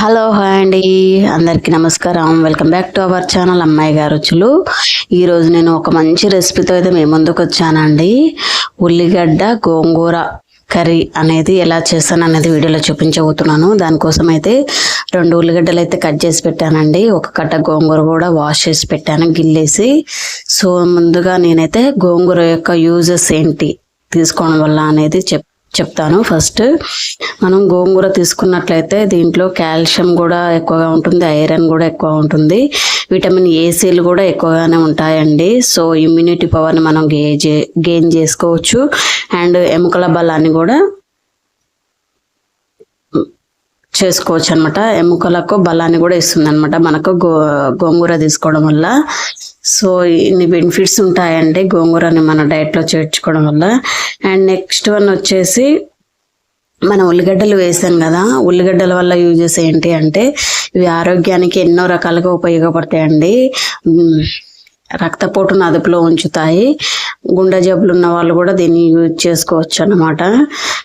Hello hi అండి. అందరికీ నమస్కారం. Welcome back to our channel అమ్మాయి గారు రుచులు ఈరోజు నేను ఒక మంచి రెసిపీతో అయితే మేము ముందుకు వచ్చానండి. ఉల్లిగడ్డ గోంగూర కర్రీ అనేది ఎలా చేస్తాను అనేది వీడియోలో చూపించబోతున్నాను. దానికోసం అయితే రెండు ఉల్లిగడ్డలు అయితే కట్ చేసి పెట్టానండి. ఒక కట్ట గోంగూర కూడా వాష్ చేసి పెట్టాను గిల్లేసి. సో ముందుగా నేనైతే గోంగూర యొక్క యూజెస్ ఏంటి తీసుకోవడం వల్ల అనేది చెప్ చెప్తాను. ఫస్ట్ మనం గోంగూర తీసుకున్నట్లయితే దీంట్లో కాల్షియం కూడా ఎక్కువగా ఉంటుంది ఐరన్ కూడా ఎక్కువ ఉంటుంది. విటమిన్ ఏసీలు కూడా ఎక్కువగానే ఉంటాయండి. సో ఇమ్యూనిటీ పవర్ని మనం గే గెయిన్ చేసుకోవచ్చు. అండ్ ఎముకల బలాన్ని కూడా చేసుకోవచ్చు అనమాట ఎముకలకు బలాన్ని కూడా ఇస్తుంది అనమాట మనకు గో గోంగూర తీసుకోవడం వల్ల. సో ఇన్ని బెనిఫిట్స్ ఉంటాయండి గోంగూరని మన డైట్లో చేర్చుకోవడం వల్ల. అండ్ నెక్స్ట్ వన్ వచ్చేసి మనం ఉల్లిగడ్డలు వేసాం కదా ఉల్లిగడ్డల వల్ల యూజెస్ ఏంటి అంటే ఇవి ఆరోగ్యానికి ఎన్నో రకాలుగా ఉపయోగపడతాయండి. రక్తపోటును అదుపులో ఉంచుతాయి. గుండె జబ్బులు ఉన్న వాళ్ళు కూడా దీన్ని యూజ్ చేసుకోవచ్చు అన్నమాట.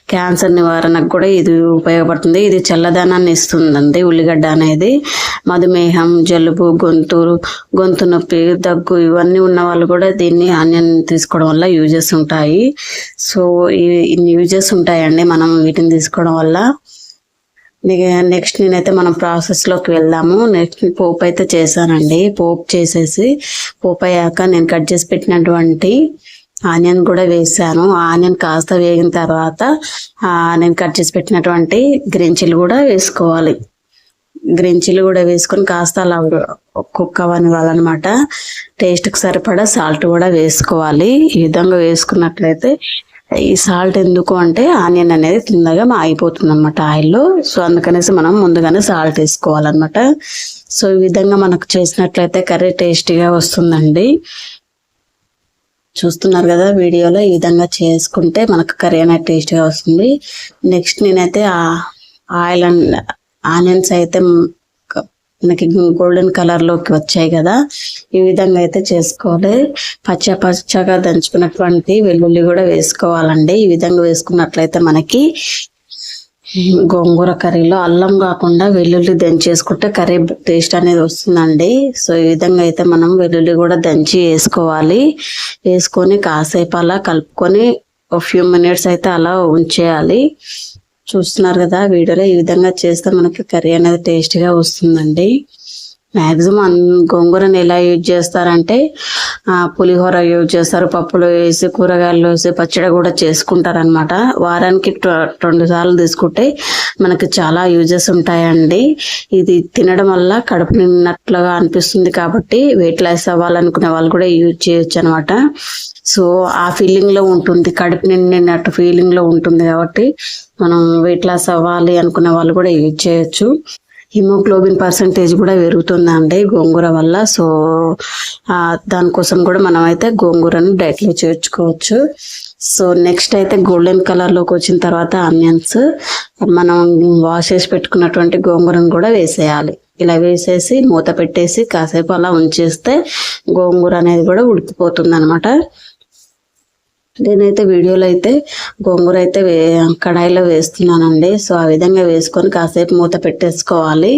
క్యాన్సర్ నివారణకు కూడా ఇది ఉపయోగపడుతుంది. ఇది చల్లదనాన్ని ఇస్తుందండి ఉల్లిగడ్డ అనేది. మధుమేహం జలుబు గొంతు గొంతు నొప్పి దగ్గు ఇవన్నీ ఉన్న వాళ్ళు కూడా దీన్ని ఆనియన్ తీసుకోవడం వల్ల యూజెస్ ఉంటాయి. సో ఈ- ఇన్ని యూజెస్ ఉంటాయండి. మనం వీటిని తీసుకోవడం వల్ల నెక్స్ట్ నేనైతే మనం ప్రాసెస్లోకి వెళ్దాము. నెక్స్ట్ పోపు అయితే చేశానండి. పోపు చేసేసి పోపు అయ్యాక నేను కట్ చేసి పెట్టినటువంటి ఆనియన్ కూడా వేసాను. ఆనియన్ కాస్త వేగిన తర్వాత నేను కట్ చేసి పెట్టినటువంటి గ్రీన్ చిల్లి కూడా వేసుకోవాలి. గ్రీన్ చిల్లి కూడా వేసుకొని కాస్త అలా కుక్ అవ్వనివ్వాలన్నమాట. టేస్ట్కి సరిపడా సాల్ట్ కూడా వేసుకోవాలి. ఈ విధంగా వేసుకున్నట్లయితే ఈ సాల్ట్ ఎందుకు అంటే ఆనియన్ అనేది తిన్నగా ఆగిపోతుంది అనమాట ఆయిల్లో. సో అందుకనేసి మనం ముందుగానే సాల్ట్ వేసుకోవాలన్నమాట. సో ఈ విధంగా మనకు చేసినట్లయితే కర్రీ టేస్టీగా వస్తుందండి. చూస్తున్నారు కదా వీడియోలో ఈ విధంగా చేసుకుంటే మనకు కర్రీ అనేది టేస్ట్గా వస్తుంది. నెక్స్ట్ నేనైతే ఆయిల్ అండ్ ఆనియన్స్ అయితే మనకి గోల్డెన్ కలర్లోకి వచ్చాయి కదా. ఈ విధంగా అయితే చేసుకోవాలి. పచ్చ పచ్చగా దంచుకున్నటువంటి వెల్లుల్లి కూడా వేసుకోవాలండి. ఈ విధంగా వేసుకున్నట్లయితే మనకి గోంగూర కర్రీలో అల్లం కాకుండా వెల్లుల్లి దంచేసుకుంటే కర్రీ టేస్ట్ అనేది వస్తుందండి. సో ఈ విధంగా అయితే మనం వెల్లుల్లి కూడా దంచి వేసుకోవాలి. వేసుకొని కాసేపు అలా కలుపుకొని ఒక ఫ్యూ మినిట్స్ అయితే అలా ఉంచేయాలి. చూస్తున్నారు కదా వీడియోలో ఈ విధంగా చేస్తే మనకి కర్రీ అనేది టేస్ట్గా వస్తుందండి. మ్యాక్సిమం గోంగూరని ఎలా యూజ్ చేస్తారంటే పులిహోర యూజ్ చేస్తారు పప్పులు వేసి కూరగాయలు వేసి పచ్చడి కూడా చేసుకుంటారనమాట వారానికి రెండు సార్లు తీసుకుంటే మనకి చాలా యూజెస్ ఉంటాయండి. ఇది తినడం వల్ల కడుపు నిన్నట్లుగా అనిపిస్తుంది కాబట్టి వెయిట్ లాస్ అవ్వాలనుకునే వాళ్ళు కూడా యూజ్ చేయొచ్చు అనమాట సో ఆ ఫీలింగ్లో ఉంటుంది కడుపు నిండినట్టు ఫీలింగ్లో ఉంటుంది కాబట్టి మనం వెయిట్ లాస్ అవ్వాలి అనుకునే వాళ్ళు కూడా యూజ్ చేయొచ్చు. హిమోగ్లోబిన్ పర్సంటేజ్ కూడా పెరుగుతుందండి గోంగూర వల్ల? సో దానికోసం కూడా మనం అయితే గోంగూరను డైట్లో చేర్చుకోవచ్చు సో నెక్స్ట్ అయితే గోల్డెన్ కలర్లోకి వచ్చిన తర్వాత ఆనియన్స్. మనం వాష్ చేసి పెట్టుకున్నటువంటి గోంగూరను కూడా వేసేయాలి. ఇలా వేసేసి మూత పెట్టేసి కాసేపు అలా ఉంచేస్తే గోంగూర అనేది కూడా ఉడికిపోతుంది అనమాట నేనైతే వీడియోలో అయితే గోంగూర అయితే వే కడాయిలో వేస్తున్నానండి. సో ఆ విధంగా వేసుకొని కాసేపు మూత పెట్టేసుకోవాలి.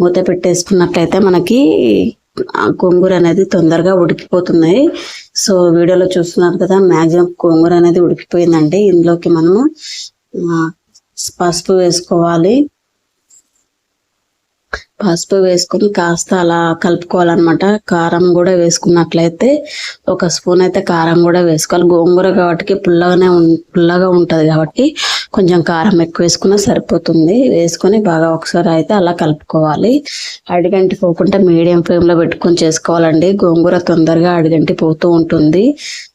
మూత పెట్టేసుకున్నట్లయితే మనకి గోంగూర అనేది తొందరగా ఉడికిపోతున్నాయి సో వీడియోలో చూస్తున్నారు కదా మ్యాక్సిమం గోంగూర అనేది ఉడికిపోయిందండి. ఇందులోకి మనము పసుపు వేసుకోవాలి. పసుపు వేసుకొని కాస్త అలా కలుపుకోవాలన్నమాట. కారం కూడా వేసుకున్నట్లయితే ఒక స్పూన్ అయితే కారం కూడా వేసుకోవాలి. గోంగూర కాబట్టి పుల్లగానే పుల్లగా ఉంటుంది కాబట్టి కొంచెం కారం ఎక్కువ వేసుకున్నా సరిపోతుంది. వేసుకొని బాగా ఒకసారి అయితే అలా కలుపుకోవాలి. అడిగంటి పోకుండా మీడియం ఫ్లేమ్లో పెట్టుకొని చేసుకోవాలండి. గోంగూర తొందరగా అడిగంటి పోతూ ఉంటుంది.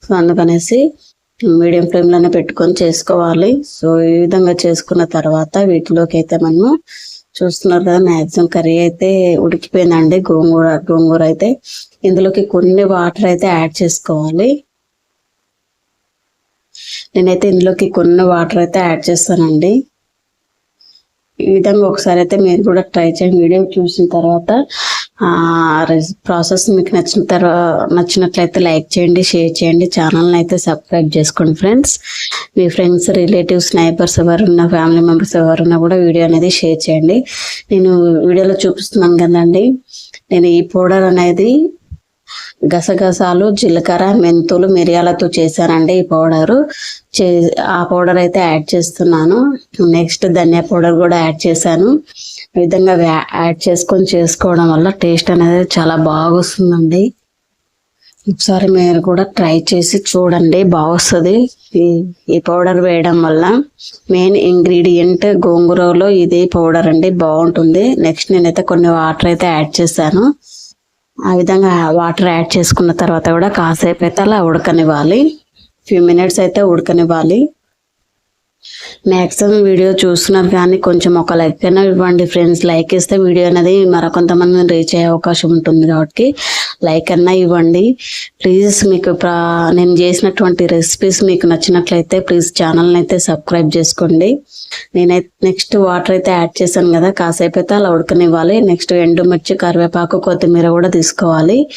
సో అందుకనేసి మీడియం ఫ్లేమ్లోనే పెట్టుకొని చేసుకోవాలి. సో ఈ విధంగా చేసుకున్న తర్వాత వీటిలోకి అయితే మనము చూస్తున్నారు కదా మ్యాక్సిమం కర్రీ అయితే ఉడికిపోయిందండి. గోంగూర గోంగూర అయితే ఇందులోకి కొన్ని వాటర్ అయితే యాడ్ చేసుకోవాలి. నేనైతే ఇందులోకి కొన్ని వాటర్ అయితే యాడ్ చేస్తానండి. ఈ విధంగా ఒకసారి అయితే మీరు కూడా ట్రై చేయండి. వీడియో చూసిన తర్వాత ప్రాసెస్ మీకు నచ్చిన తర్వాత నచ్చినట్లయితే లైక్ చేయండి షేర్ చేయండి. ఛానల్ని అయితే సబ్స్క్రైబ్ చేసుకోండి ఫ్రెండ్స్. మీ ఫ్రెండ్స్ రిలేటివ్స్ నైబర్స్ ఎవరున్నా ఫ్యామిలీ మెంబర్స్ ఎవరున్నా కూడా వీడియో అనేది షేర్ చేయండి. నేను వీడియోలో చూపిస్తున్నాను కదండి. నేను ఈ పౌడర్ అనేది గసగసాలు జీలకర్ర మెంతులు మిరియాలతో చేశానండి ఈ పౌడరు. చే ఆ పౌడర్ అయితే యాడ్ చేస్తున్నాను. నెక్స్ట్ ధనియా పౌడర్ కూడా యాడ్ చేశాను. ఈ విధంగా యాడ్ చేసుకొని చేసుకోవడం వల్ల టేస్ట్ అనేది చాలా బాగా వస్తుందండి ఒకసారి మీరు కూడా ట్రై చేసి చూడండి బాగొస్తుంది. ఈ ఈ పౌడర్ వేయడం వల్ల మెయిన్ ఇంగ్రీడియంట్ గోంగూరలో ఇది పౌడర్ అండి బాగుంటుంది. నెక్స్ట్ నేనైతే కొన్ని వాటర్ అయితే యాడ్ చేశాను. ఆ విధంగా వాటర్ యాడ్ చేసుకున్న తర్వాత కూడా కాసేపు అయితే అలా ఉడకనివ్వాలి. ఫ్యూ మినిట్స్ అయితే ఉడకనివ్వాలి. మ్యాక్సిమం వీడియో చూస్తున్నారు కానీ కొంచెం ఒక లైక్ అయినా ఇవ్వండి ఫ్రెండ్స్. లైక్ ఇస్తే వీడియో అనేది మరికొంతమంది రీచ్ అయ్యే అవకాశం ఉంటుంది కాబట్టి లైక్ అన్నా ఇవ్వండి. ప్లీజ్ మీకు ప్రా- నేను చేసినటువంటి రెసిపీస్ మీకు నచ్చినట్లయితే ప్లీజ్ ఛానల్ని అయితే సబ్స్క్రైబ్ చేసుకోండి. నేనైతే నెక్స్ట్ వాటర్ అయితే యాడ్ చేశాను కదా కాసేపు అయితే అలా ఉడకనివ్వాలి. నెక్స్ట్ ఎండుమిర్చి కరివేపాకు కొత్తిమీర కూడా తీసుకోవాలి.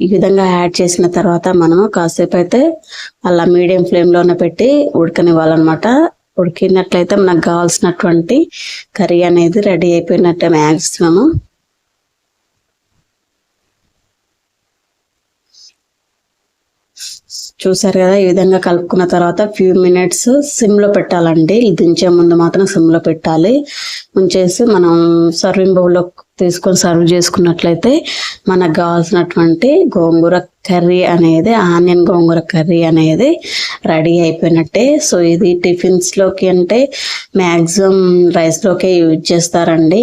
ఈ విధంగా యాడ్ చేసిన తర్వాత మనము కాసేపు అయితే అలా మీడియం ఫ్లేమ్లోనే పెట్టి ఉడకనివ్వాలన్నమాట. ఉడికినట్లయితే మనకు కావాల్సినటువంటి కర్రీ అనేది రెడీ అయిపోయినట్టే మ్యాక్సిమము చూసారు కదా ఈ విధంగా కలుపుకున్న తర్వాత ఫ్యూ మినిట్స్ సిమ్లో పెట్టాలండి. దించే ముందు మాత్రం సిమ్లో పెట్టాలి. ఉంచేసి మనం సర్వింగ్ బౌల్లో తీసుకొని సర్వ్ చేసుకున్నట్లయితే మనకు కావాల్సినటువంటి గోంగూర కర్రీ అనేది ఆనియన్ గోంగూర కర్రీ అనేది రెడీ అయిపోయినట్టే. సో ఇది టిఫిన్స్లోకి అంటే మ్యాక్సిమం రైస్లోకే యూజ్ చేస్తారండి.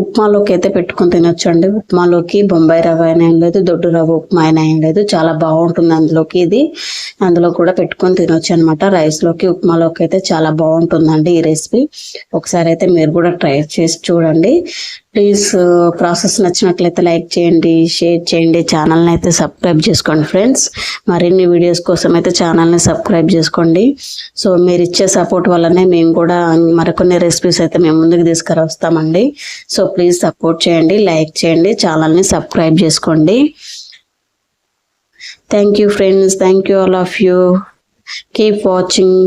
ఉప్మాలోకి అయితే పెట్టుకొని తినొచ్చు అండి ఉప్మాలోకి బొంబాయి రవ్వ అయినా ఏం లేదు దొడ్డు రవ్వ ఉప్మా అయినా ఏం లేదు. చాలా బాగుంటుంది అందులోకి ఇది. అందులో కూడా పెట్టుకొని తినొచ్చు అనమాట రైస్లోకి ఉప్మాలోకి అయితే చాలా బాగుంటుందండి ఈ రెసిపీ ఒకసారి అయితే మీరు కూడా ట్రై చేసి చూడండి. ప్లీజ్ ప్రాసెస్ uh, నచ్చినట్లయితే లైక్ చేయండి షేర్ చేయండి ఛానల్ని అయితే సబ్స్క్రైబ్ చేసుకోండి ఫ్రెండ్స్ మరిన్ని వీడియోస్ కోసం అయితే ఛానల్ని సబ్స్క్రైబ్ చేసుకోండి. సో మీరు ఇచ్చే సపోర్ట్ వల్లనే మేము కూడా మరికొన్ని రెసిపీస్ అయితే మేము ముందుకు తీసుకురొస్తామండి. సో ప్లీజ్ సపోర్ట్ చేయండి లైక్ చేయండి ఛానల్ని సబ్స్క్రైబ్ చేసుకోండి. Thank you friends thank you all of you keep watching